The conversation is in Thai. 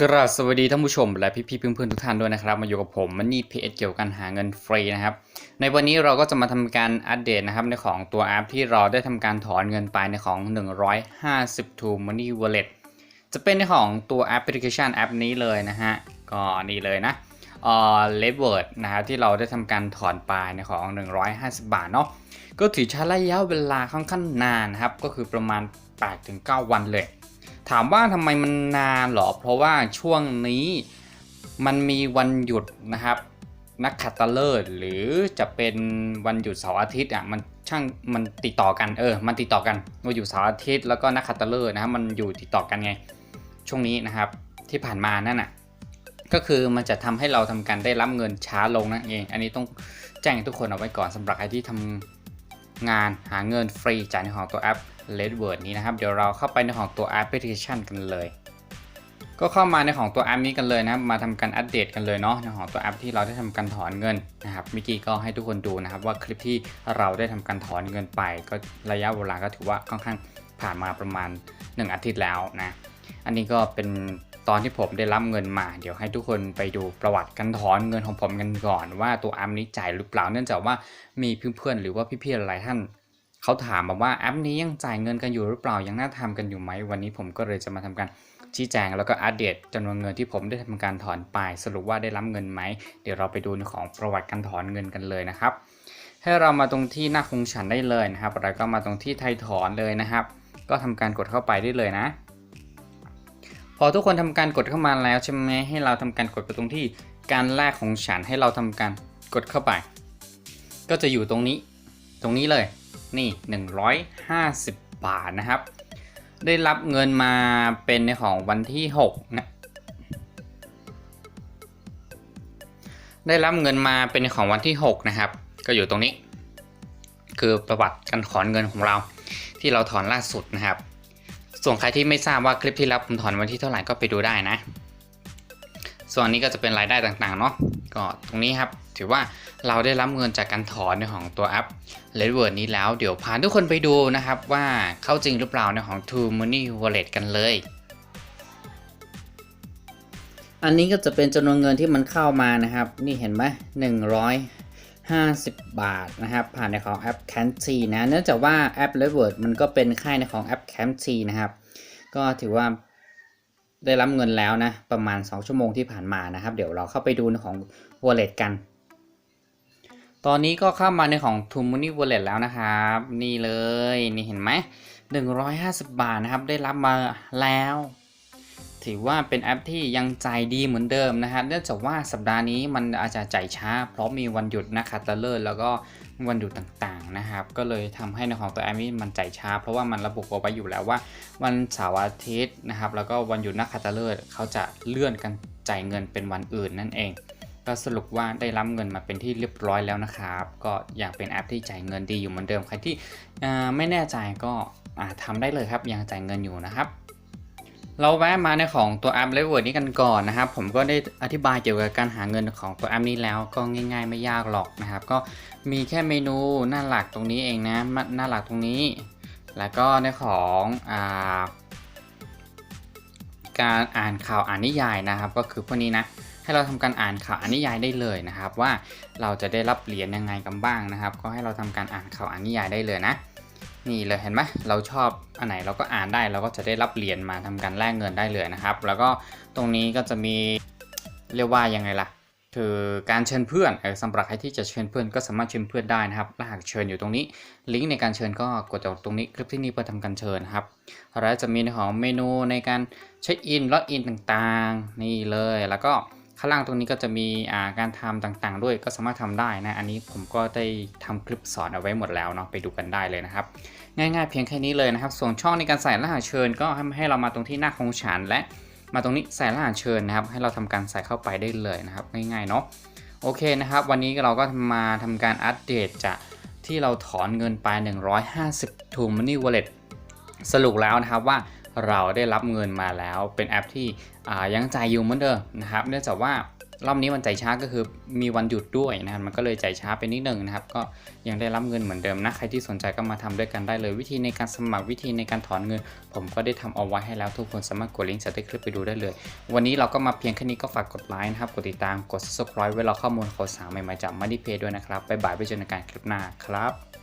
กราบสวัสดีท่านผู้ชมและพี่ๆเพื่อนๆทุกท่านด้วยนะครับมาอยู่กับผมมันนี่เพีเกี่ยวกับการหาเงินฟรีนะครับในวันนี้เราก็จะมาทำการอัปเดตนะครับในของตัวแอปที่เราได้ทำการถอนเงินไปในของ 150 to Money Wallet จะเป็นในของตัวแอปพลิเคชันแอปนี้เลยนะฮะก็นี่เลยนะเอ่อเลเวิร์ดนะครับที่เราได้ทำการถอนไปในของ 150 บาทเนาะก็ถือใช้ระยะเวลาค่อนข้างนานนะครับก็คือประมาณ 8-9 วันเลย ถามว่าทำไมมันนานเหรอ เพราะว่าช่วงนี้มันมีวันหยุดนะครับ นักขัตฤกษ์หรือจะเป็นวันหยุดเสาร์อาทิตย์อะมันช่างมันติดต่อกันเออ มันติดต่อกันวันหยุดเสาร์อาทิตย์แล้วก็นักขัตฤกษ์นะครับมันอยู่ติดต่อกันไง ช่วงนี้นะครับที่ผ่านมานั่นน่ะก็คือมันจะทำให้เราทำการได้รับเงินช้าลงนั่นเอง อันนี้ต้องแจ้งให้ทุกคนเอาไว้ก่อนสำหรับใครที่ทำงานหาเงินฟรีจากในของตัวแอป r e d w o r d นี้นะครับ เดี๋ยวเราเข้าไปในของตัวแอปพลิเคชันกันเลย ก็เข้ามาในของตัวแอปนี้กันเลยนะครับ มาทำการอัปเดตกันเลยเนาะในของตัวแอปที่เราได้ทำการถอนเงินนะครับเมื่อกี้ก็ให้ทุกคนดูนะครับ ว่าคลิปที่เราได้ทำการถอนเงินไป ก็ระยะเวลาก็ถือว่าค่อนข้างผ่านมาประมาณ 1 อาทิตย์แล้วนะ อันนี้ก็เป็นตอนที่ผมได้รับเงินมา เดี๋ยวให้ทุกคนไปดูประวัติการถอนเงินของผมกันก่อน ว่าตัวแอปนี้จ่ายหรือเปล่าเนื่องจากว่ามีเพื่อนๆหรือว่าพี่ๆหลายท่าน เขาถามมาว่าแอปนี้ยังจ่ายเงินกันอยู่หรือเปล่ายังน่าทำกันอยู่ไหมวันนี้ผมก็เลยจะมาทำการชี้แจงแล้วก็อัปเดตจำนวนเงินที่ผมได้ทำการถอนไป สรุปว่าได้รับเงินไหมเดี๋ยวเราไปดูในของประวัติการถอนเงินกันเลยนะครับ ให้เรามาตรงที่หน้าคงฉันได้เลยนะครับแล้วก็มาตรงที่ไทยถอนเลยนะครับ ก็ทำการกดเข้าไปได้เลยนะพอทุกคนทำการกดเข้ามาแล้วใช่ไหมให้เราทำการกดไปตรงที่การแลกของฉันให้เราทำการกดเข้าไป ก็จะอยู่ตรงนี้ ตรงนี้เลย นี่ 150 บาทนะครับ ได้รับเงินมาเป็นในของวันที่6นะได้รับเงินมาเป็นของวันที่ 6 นะครับ ก็อยู่ตรงนี้ คือประวัติการถอนเงินของเรา ที่เราถอนล่าสุดนะครับ ส่วนใครที่ไม่ทราบว่าคลิปที่รับผมถอนวันที่เท่าไหร่ก็ไปดูได้นะ ส่วนนี้ก็จะเป็นรายได้ต่างๆเนาะ ก็ตรงนี้ครับ ถือว่าเราได้รับเงินจากการถอนในของตัวแอป r e d w o r d นี้แล้วเดี๋ยวพาทุกคนไปดูนะครับว่าเข้าจริงหรือเปล่าในของ True Money Wallet กันเลย อันนี้ก็จะเป็นจำนวนเงินที่มันเข้ามานะครับ นี่เห็นไหม150 บาทนะครับผ่านในของแอป c a n t y นะเนื่องจากว่าแอป r e d w o r d มันก็เป็นค่ายในของแอป c a n t y นะครับ ก็ถือว่า ได้รับเงินแล้วนะ ประมาณ 2 ชั่วโมงที่ผ่านมานะครับ เดี๋ยวเราเข้าไปดูในของ Wallet กัน ตอนนี้ก็เข้ามาในของ t o Money Wallet แล้วนะครับ นี่เลย นี่เห็นไหม150 บาทนะครับ ได้รับมาแล้ว ถือว่าเป็นแอปที่ยังใจดีเหมือนเดิมนะครับเนื่องจากว่าสัปดาห์นี้มันอาจจะจ่ายช้า เพราะมีวันหยุดนะครับตะเลิศแล้วก็วันหยุดต่างๆนะครับ ก็เลยทำให้ในของตัวแอปนี้มันจ่ายช้า เพราะว่ามันระบุเอาไว้อยู่แล้วว่า วันเสาร์อาทิตย์นะครับ แล้วก็วันหยุดนักขัตฤกษ์เขาจะเลื่อนกันจ่ายเงินเป็นวันอื่นนั่นเองก็สรุปว่าได้รับเงินมาเป็นที่เรียบร้อยแล้วนะครับ ก็อย่างเป็นแอปที่จ่ายเงินดีอยู่เหมือนเดิมใครที่ไม่แน่ใจก็อ่าทำได้เลยครับยังจ่ายเงินอยู่นะครับ เราแวะมาในของตัวแอป l e v e r นี้กันก่อนนะครับ ผมก็ได้อธิบายเกี่ยวกับการหาเงินของตัวแอปนี้แล้วก็ง่ายๆไม่ยากหรอกนะครับ ก็มีแค่เมนูหน้าหลักตรงนี้เองนะหน้าหลักตรงนี้ แล้วก็ในของอ่าการอ่านข่าวอ่านนิยายนะครับ ก็คือพวกนี้นะให้เราทำการอ่านข่าวอ่านนิยายได้เลยนะครับ ว่าเราจะได้รับเหรียญยังไงกันบ้างนะครับ ก็ให้เราทำการอ่านข่าวอ่านนิยายได้เลยนะ นี่เลยเห็นไหมเราชอบอันไหนเราก็อ่านได้เราก็จะได้รับเหรียญมาทำการแลกเงินได้เลยนะครับ แล้วก็ตรงนี้ก็จะมีเรียกว่ายังไงล่ะคือการเชิญเพื่อนเออสำหรับใครที่จะเชิญเพื่อนก็สามารถเชิญเพื่อนได้นะครับถ้าหากเชิญอยู่ตรงนี้ ลิงก์ในการเชิญก็กดจากตรงนี้คลิปที่นี่เพื่อทำการเชิญครับแล้วจะมีในของเมนูในการเช็คอินล็อกอินต่างๆ นี่เลยแล้วก็ ข้างล่างตรงนี้ก็จะมีาการทำต่างๆ ด้วยก็สามารถทำได้นะ อันนี้ผมก็ได้ทำคลิปสอนเอาไว้หมดแล้วเนาะไปดูกันได้เลยนะครับ ง่ายๆเพียงแค่นี้เลยนะครับ ส่วนช่องในการใส่รหัสเชิญ ก็ให้เรามาตรงที่หน้าของฉันและมาตรงนี้ใส่รหัสเชิญนะครับ ให้เราทำการใส่เข้าไปได้เลยนะครับ ง่ายๆเนาะโอเคนะครับ วันนี้เราก็มาทำการอัปเดตจากที่เราถอนเงินไป 150 to Money Wallet สรุปแล้วนะครับว่า เราได้รับเงินมาแล้ว เป็นแอปที่ยังจ่ายอยู่เหมือนเดิมนะครับ เนื่องจากว่ารอบนี้วันใจช้าก็คือมีวันหยุดด้วยนะครับมันก็เลยใจช้าไปนิดหนึ่งนะครับ ก็ยังได้รับเงินเหมือนเดิมนะ ใครที่สนใจก็มาทำด้วยกันได้เลย วิธีในการสมัครวิธีในการถอนเงิน ผมก็ได้ทำเอาไว้ให้แล้วทุกคนสามารถกดลิงก์ใต้คลิปไปดูได้เลย วันนี้เราก็มาเพียงแค่นี้ก็ฝากกดไลค์นะครับ กดติดตามกด subscribe ไว้รอข้อมูลข่าวสารใหม่ๆจาก Money Pay ด้วยนะครับบ๊ายบายไปเจอกันการคลิปหน้าครับ